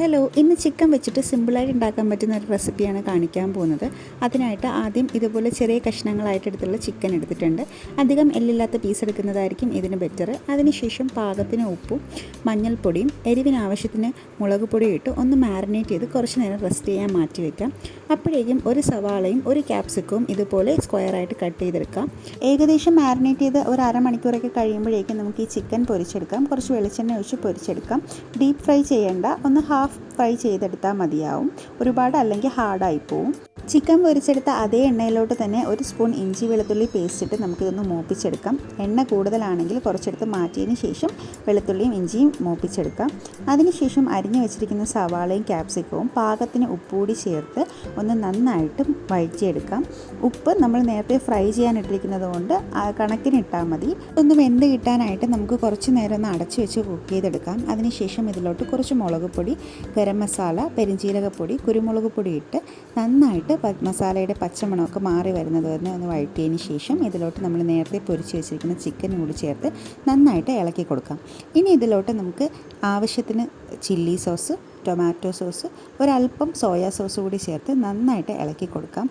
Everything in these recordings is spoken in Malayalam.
ഹലോ ഇന്ന് ചിക്കൻ വെച്ചിട്ട് സിമ്പിളായിട്ട് ഉണ്ടാക്കാൻ പറ്റുന്ന ഒരു റെസിപ്പിയാണ് കാണിക്കാൻ പോകുന്നത്. അതിനായിട്ട് ആദ്യം ഇതുപോലെ ചെറിയ കഷ്ണങ്ങളായിട്ട് എടുത്തുള്ള ചിക്കൻ എടുത്തിട്ടുണ്ട്. അധികം എല്ലില്ലാത്ത പീസ് എടുക്കുന്നതായിരിക്കും ഇതിന് ബെറ്റർ അതിനുശേഷം പാകത്തിന് ഉപ്പും മഞ്ഞൾപ്പൊടിയും എരിവിന് ആവശ്യത്തിന് മുളക് പൊടിയും ഇട്ട് ഒന്ന് മാരിനേറ്റ് ചെയ്ത് കുറച്ച് നേരം റെസ്റ്റ് ചെയ്യാൻ മാറ്റി വയ്ക്കാം അപ്പോഴേക്കും ഒരു സവാളയും ഒരു ക്യാപ്സിക്കവും ഇതുപോലെ സ്ക്വയറായിട്ട് കട്ട് ചെയ്തെടുക്കാം. ഏകദേശം മാരിനേറ്റ് ചെയ്ത് ഒരു അരമണിക്കൂറൊക്കെ കഴിയുമ്പോഴേക്കും നമുക്ക് ഈ ചിക്കൻ പൊരിച്ചെടുക്കാം. കുറച്ച് വെളിച്ചെണ്ണ ഒഴിച്ച് പൊരിച്ചെടുക്കാം. ഡീപ്പ് ഫ്രൈ ചെയ്യേണ്ട. ഒന്ന് ഹാഫ് ഫ്രൈ ചെയ്തെടുത്താൽ മതിയാവും. ഒരുപാട് അല്ലെങ്കിൽ ഹാർഡായി പോവും ചിക്കൻ പൊരിച്ചെടുത്ത അതേ എണ്ണയിലോട്ട് തന്നെ ഒരു സ്പൂൺ ഇഞ്ചി വെളുത്തുള്ളി പേസ്റ്റ് ഇട്ട് നമുക്കിതൊന്ന് മൂപ്പിച്ചെടുക്കാം. എണ്ണ കൂടുതലാണെങ്കിൽ കുറച്ചെടുത്ത് മാറ്റിയതിന് ശേഷം വെളുത്തുള്ളിയും ഇഞ്ചിയും മൂപ്പിച്ചെടുക്കാം. അതിനുശേഷം അരിഞ്ഞു വെച്ചിരിക്കുന്ന സവാളയും ക്യാപ്സിക്കവും പാകത്തിന് ഉപ്പുകൂടി ചേർത്ത് ഒന്ന് നന്നായിട്ട് വഴറ്റിയെടുക്കാം. ഉപ്പ് നമ്മൾ നേരത്തെ ഫ്രൈ ചെയ്യാനിട്ടിരിക്കുന്നത് കൊണ്ട് കണക്കിന് ഇട്ടാൽ മതി. ഒന്ന് വെന്ത് കിട്ടാനായിട്ട് നമുക്ക് കുറച്ച് നേരം ഒന്ന് അടച്ചു വെച്ച് കുക്ക് ചെയ്തെടുക്കാം. അതിനുശേഷം ഇതിലോട്ട് കുറച്ച് മുളക് പൊടി ഗരം മസാല പെരിഞ്ചീരകപ്പൊടി കുരുമുളക് പൊടി ഇട്ട് നന്നായിട്ട് പ- മസാലയുടെ പച്ചമണമൊക്കെ മാറി വരുന്നത് വരെ ഒന്ന് വഴറ്റിയതിന് ശേഷം ഇതിലോട്ട് നമ്മൾ നേരത്തെ പൊരിച്ച് വെച്ചിരിക്കുന്ന ചിക്കൻ കൂടി ചേർത്ത് നന്നായിട്ട് ഇളക്കി കൊടുക്കാം. ഇനി ഇതിലോട്ട് നമുക്ക് ആവശ്യത്തിന് ചില്ലി സോസ് ടൊമാറ്റോ സോസ് ഒരല്പം സോയാ സോസ് കൂടി ചേർത്ത് നന്നായിട്ട് ഇളക്കി കൊടുക്കാം.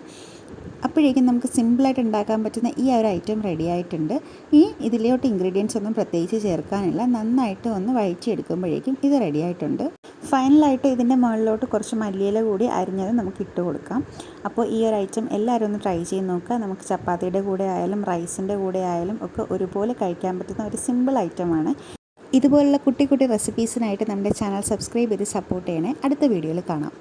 അപ്പോഴേക്കും നമുക്ക് സിമ്പിളായിട്ട് ഉണ്ടാക്കാൻ പറ്റുന്ന ഈ ഒരു ഐറ്റം റെഡി ആയിട്ടുണ്ട്. ഈ ഇതിലോട്ട് ഇൻഗ്രീഡിയൻസ് ഒന്നും പ്രത്യേകിച്ച് ചേർക്കാനില്ല. നന്നായിട്ട് ഒന്ന് വഴറ്റിയെടുക്കുമ്പോഴേക്കും ഇത് റെഡി ആയിട്ടുണ്ട്. ഫൈനലായിട്ട് ഇതിന്റെ മുകളിലോട്ട് കുറച്ച് മല്ലിയില കൂടി അരിഞ്ഞത് നമുക്ക് ഇട്ട് കൊടുക്കാം. അപ്പോൾ ഈ ഒരു ഐറ്റം എല്ലാവരും ഒന്ന് ട്രൈ ചെയ്ത് നോക്കുക. നമുക്ക് ചപ്പാത്തിയുടെ കൂടെ ആയാലും റൈസിന്റെ കൂടെ ആയാലും ഒക്കെ ഒരുപോലെ കഴിക്കാൻ പറ്റുന്ന ഒരു സിമ്പിൾ ഐറ്റമാണ്. ഇതുപോലുള്ള കുട്ടി കുട്ടി റെസിപ്പീസിനായിട്ട് നമ്മുടെ ചാനൽ സബ്സ്ക്രൈബ് ചെയ്ത് സപ്പോർട്ട് ചെയ്യണേ. അടുത്ത വീഡിയോയിൽ കാണാം.